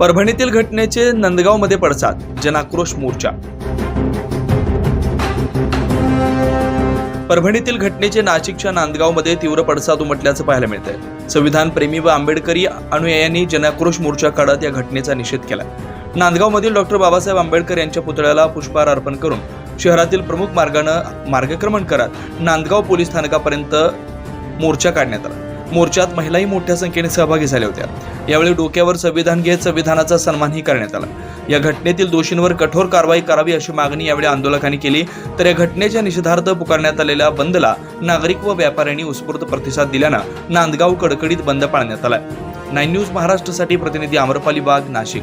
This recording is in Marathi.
परभणीतील घटनेचे नंदगावमध्ये पडसाद जनाक्रोश मोर्चा. परभणीतील घटनेचे नाशिकच्या नांदगावमध्ये तीव्र पडसाद उमटल्याचं पाहायला मिळतंय. संविधान प्रेमी व आंबेडकरी अनुयायांनी जनाक्रोश मोर्चा काढत या घटनेचा निषेध केला नांदगावमधील डॉक्टर बाबासाहेब आंबेडकर यांच्या पुतळ्याला पुष्पहार अर्पण करून शहरातील प्रमुख मार्गानं मार्गक्रमण करत नांदगाव पोलीस स्थानकापर्यंत मोर्चा काढण्यात आला. मोर्चात महिलाही मोठ्या संख्येने सहभागी झाल्या होत्या. यावेळी डोक्यावर संविधान घेत संविधानाचा सन्मानही करण्यात आला. या घटनेतील दोषींवर कठोर कारवाई करावी अशी मागणी यावेळी आंदोलकांनी केली. तर या घटनेच्या निषेधार्थ पुकारण्यात आलेल्या बंदला नागरिक व व्यापाऱ्यांनी उत्स्फूर्त प्रतिसाद दिल्यानं नांदगाव कडकडीत बंद पाळण्यात आला नाईन न्यूज महाराष्ट्रासाठी प्रतिनिधी आम्रपाली बाग नाशिक.